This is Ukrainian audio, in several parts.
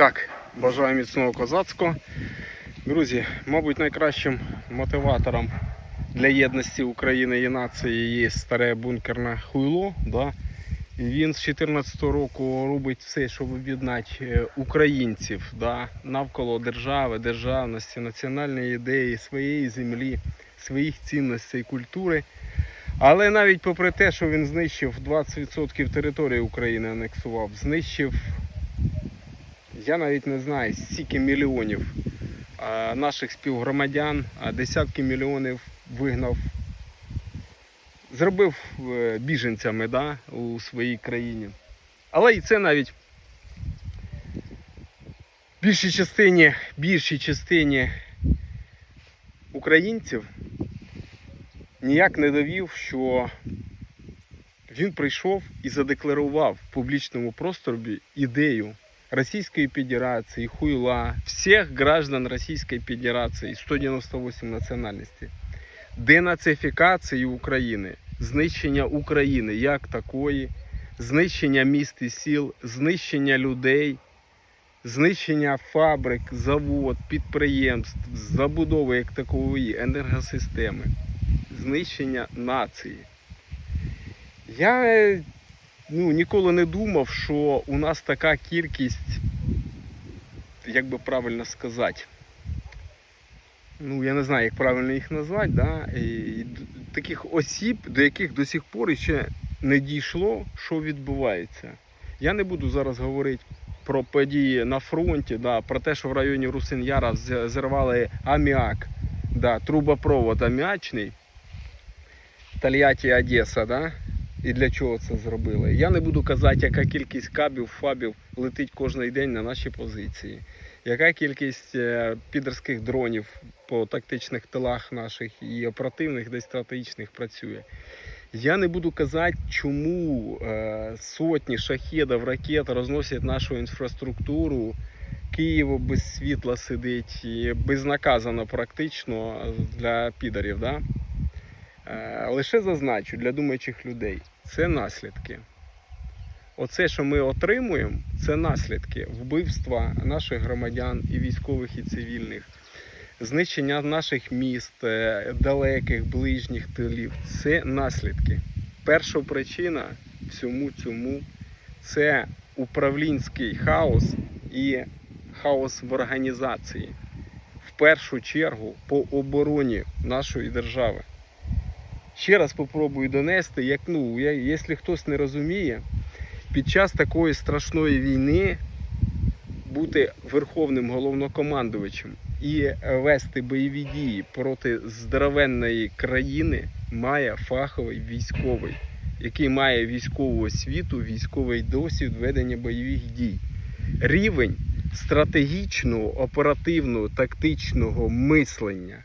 Так, бажаю міцного козацького. Друзі, мабуть, найкращим мотиватором для єдності України і нації є старе бункерне хуйло. Да? Він з 2014 року робить все, щоб об'єднати е, українців да? навколо держави, державності, національної ідеї, своєї землі, своїх цінностей, культури. Але навіть попри те, що він знищив 20% території України, анексував, знищив я навіть не знаю, стільки мільйонів наших співгромадян, десятки мільйонів вигнав, зробив е, біженцями да, у своїй країні. Але і це навіть більшій частині, більшій частині українців ніяк не довів, що він прийшов і задекларував в публічному просторі ідею Российской Федерации, хуйла, всех граждан Российской Федерации, 198 національностей, денацифікації України, знищення України як такої, знищення міст і сіл, знищення людей, знищення фабрик, завод, підприємств, забудови як такової, енергосистеми, знищення нації. Я ну, ніколи не думав, що у нас така кількість, як би правильно сказати, ну я не знаю, як правильно їх назвати, да? і д- таких осіб, до яких до сих пор ще не дійшло, що відбувається. Я не буду зараз говорити про події на фронті, да, про те, що в районі Русин-Яра зірвали аміак, да, трубопровод аміачний, Тольятті, Одеса, да? І для чого це зробили. Я не буду казати, яка кількість кабів, фабів летить кожен день на наші позиції, яка кількість е, підерських дронів по тактичних тилах наших і оперативних, десь стратегічних працює. Я не буду казати, чому е, сотні шахедів, ракет розносять нашу інфраструктуру. Києво без світла сидить і безнаказано практично для підарів. Да? Е, Лише зазначу для думаючих людей, це наслідки. Оце, що ми отримуємо, це наслідки вбивства наших громадян і військових, і цивільних, знищення наших міст, е, далеких, ближніх тилів. Це наслідки. Перша причина всьому цьому це управлінський хаос і хаос в організації. В першу чергу по обороні нашої держави. Ще раз попробую донести, як ну, я- якщо хтось не розуміє, під час такої страшної війни бути верховним головнокомандувачем і вести бойові дії проти здоровенної країни має фаховий військовий, який має військову освіту, військовий досвід ведення бойових дій. Рівень стратегічного, оперативного, тактичного мислення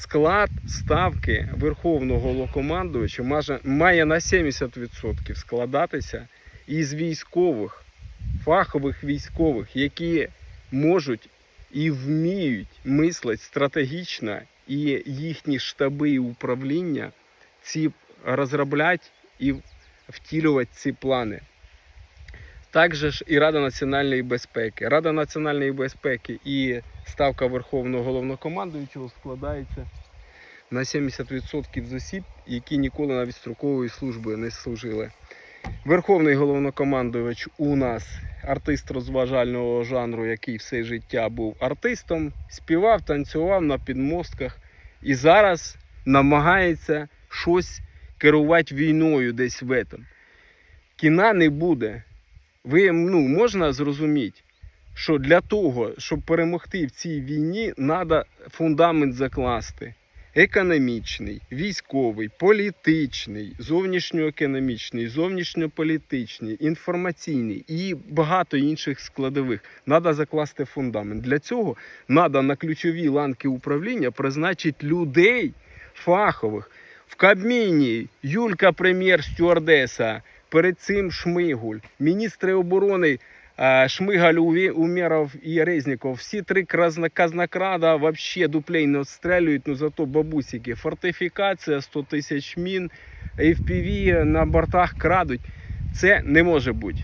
склад ставки Верховного Головнокомандувача маже- має на 70% складатися із військових, фахових військових, які можуть і вміють мислити стратегічно, і їхні штаби і управління ці розробляти і втілювати ці плани. Також і Рада національної безпеки. Рада національної безпеки і ставка Верховного головнокомандуючого складається на 70% з осіб, які ніколи навіть строкової служби не служили. Верховний головнокомандувач у нас артист розважального жанру, який все життя був артистом, співав, танцював на підмостках і зараз намагається щось керувати війною десь в этом. Кіна не буде. Ви ну, можна зрозуміти, що для того, щоб перемогти в цій війні, треба фундамент закласти. Економічний, військовий, політичний, зовнішньоекономічний, зовнішньополітичний, інформаційний і багато інших складових. Треба закласти фундамент. Для цього треба на ключові ланки управління призначити людей фахових. В Кабміні Юлька прем'єр стюардеса, перед цим Шмигуль, міністри оборони е, Шмигаль, Умєров і Резніков. Всі три казнокрада вообще дуплей не отстрелюють, ну зато бабусики. Фортифікація, 100 тисяч мін, FPV на бортах крадуть. Це не може бути.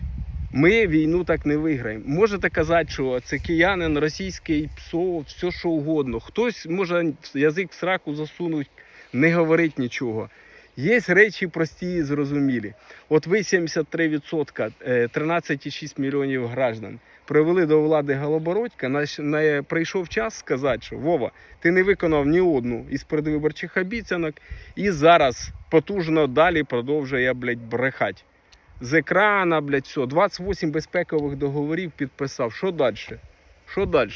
Ми війну так не виграємо. Можете казати, що це киянин, російський ПСО, все що угодно. Хтось може язик в сраку засунуть, не говорить нічого. Є речі прості і зрозумілі. От ви 73%, е, 13,6 мільйонів граждан привели до влади Голобородька, на- прийшов час сказати, що Вова, ти не виконав ні одну із передвиборчих обіцянок і зараз потужно далі продовжує, блядь, брехати. З екрана, блядь, все, 28 безпекових договорів підписав. Що далі? Що далі?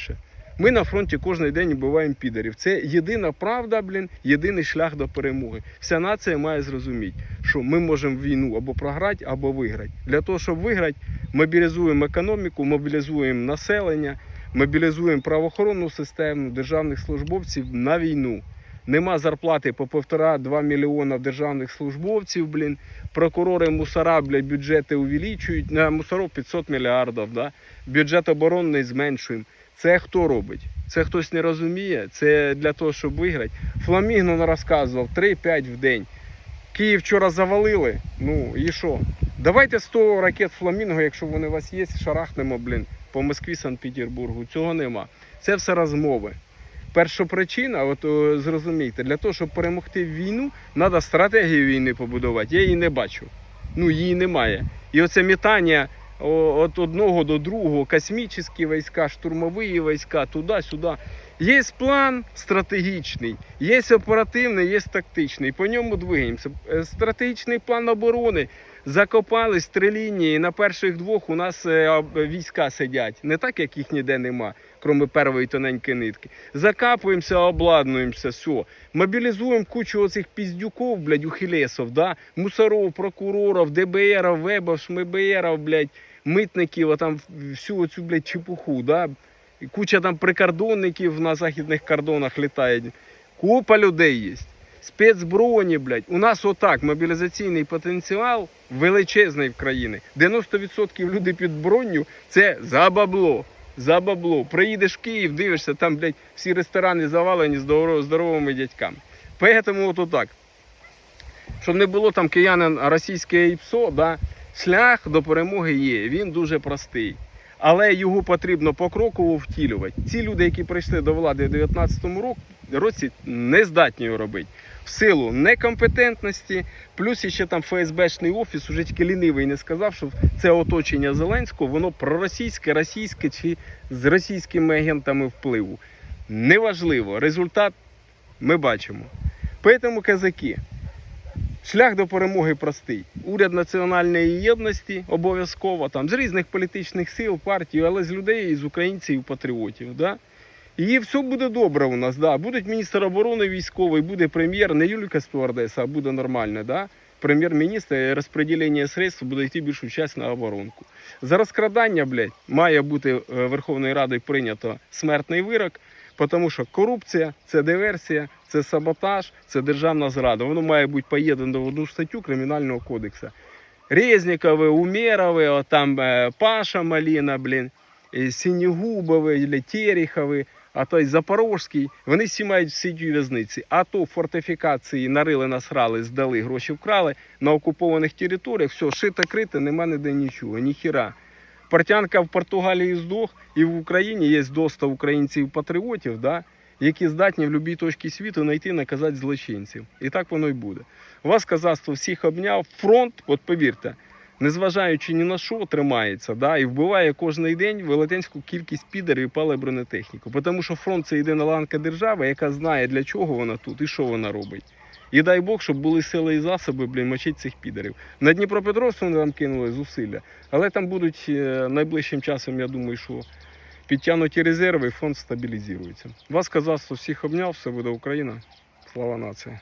Ми на фронті кожен день вбиваємо підарів. Це єдина правда, блін, єдиний шлях до перемоги. Вся нація має зрозуміти, що ми можемо війну або програти, або виграти. Для того, щоб виграти, мобілізуємо економіку, мобілізуємо населення, мобілізуємо правоохоронну систему, державних службовців на війну. Нема зарплати по півтора-два мільйона державних службовців, блін. Прокурори мусора, блядь, бюджети увеличують. На мусоров 500 мільярдів, да? бюджет оборонний зменшуємо. Це хто робить? Це хтось не розуміє. Це для того, щоб виграти. Фламігно розказував 3-5 в день. Київ вчора завалили. Ну і що? Давайте 100 ракет Фламінго, якщо вони у вас є, шарахнемо, блін, по Москві, Санкт-Петербургу. Цього нема. Це все розмови. Перша причина, от зрозумійте, для того, щоб перемогти війну, треба стратегію війни побудувати. Я її не бачу. Ну, її немає. І оце метання о, від одного до другого, космічні війська, штурмові війська, туди-сюди. Є план стратегічний, є оперативний, є тактичний. По ньому двигаємося. Е, Стратегічний план оборони. Закопались три лінії. На перших двох у нас е, війська сидять. Не так, як їх ніде нема, крім першої тоненької нитки. Закапуємося, обладнуємося, все. Мобілізуємо кучу оцих піздюков, блядь, ухилесов, да? мусоров, прокурорів, ДБРів, вебів, ШМБРів, блядь, митників, а там всю оцю, блядь, чепуху, да? І куча там прикордонників на західних кордонах літають. Купа людей є. Спецброні, блядь. У нас отак мобілізаційний потенціал величезний в країні. 90% людей під броню це за бабло. За бабло. Приїдеш в Київ, дивишся, там, блядь, всі ресторани завалені здоровими дядьками. Поэтому от отак. Щоб не було там киянин російське ІПСО, да, шлях до перемоги є. Він дуже простий. Але його потрібно покроково втілювати. Ці люди, які прийшли до влади у 2019 ро- році, не здатні його робити. В силу некомпетентності, плюс ще там ФСБшний офіс, уже тільки лінивий не сказав, що це оточення Зеленського, воно проросійське, російське чи з російськими агентами впливу. Неважливо, результат ми бачимо. Тому казаки. Шлях до перемоги простий. Уряд національної єдності обов'язково там з різних політичних сил, партій, але з людей, з українців, патріотів. Да? І все буде добре у нас. Да. Будуть міністр оборони військовий, буде прем'єр, не Юліка Стюардеса, а буде нормально. Да? Прем'єр-міністр розподілення средств буде йти більшу часть на оборонку. За розкрадання, блядь, має бути е, Верховною Радою прийнято смертний вирок, тому що корупція це диверсія, це саботаж, це державна зрада. Воно має бути поєднано в одну статтю Кримінального кодексу. Резнікове, Умєрове, там е, Паша Маліна, блін, или Терехове, а то й Запорожський. Вони всі мають всі ті в'язниці. А то фортифікації нарили, насрали, здали, гроші вкрали на окупованих територіях. Все, шито крите, нема ніде нічого, ніхіра. Портянка в Португалії здох, і в Україні є доста українців-патріотів, да, які здатні в будь-якій точці світу знайти і наказати злочинців. І так воно й буде. Вас казацтво всіх обняв. Фронт, от повірте, незважаючи ні на що, тримається, да, і вбиває кожен день велетенську кількість підерів і пале бронетехніку. Тому що фронт це єдина ланка держави, яка знає, для чого вона тут і що вона робить. І дай Бог, щоб були сили і засоби, блін, мочити цих підерів. На Дніпропетровську вони там кинули зусилля, але там будуть е, найближчим часом, я думаю, що підтягнуті резерви і фонд стабілізується. Вас казацтво всіх обняв, все буде Україна. Слава нації.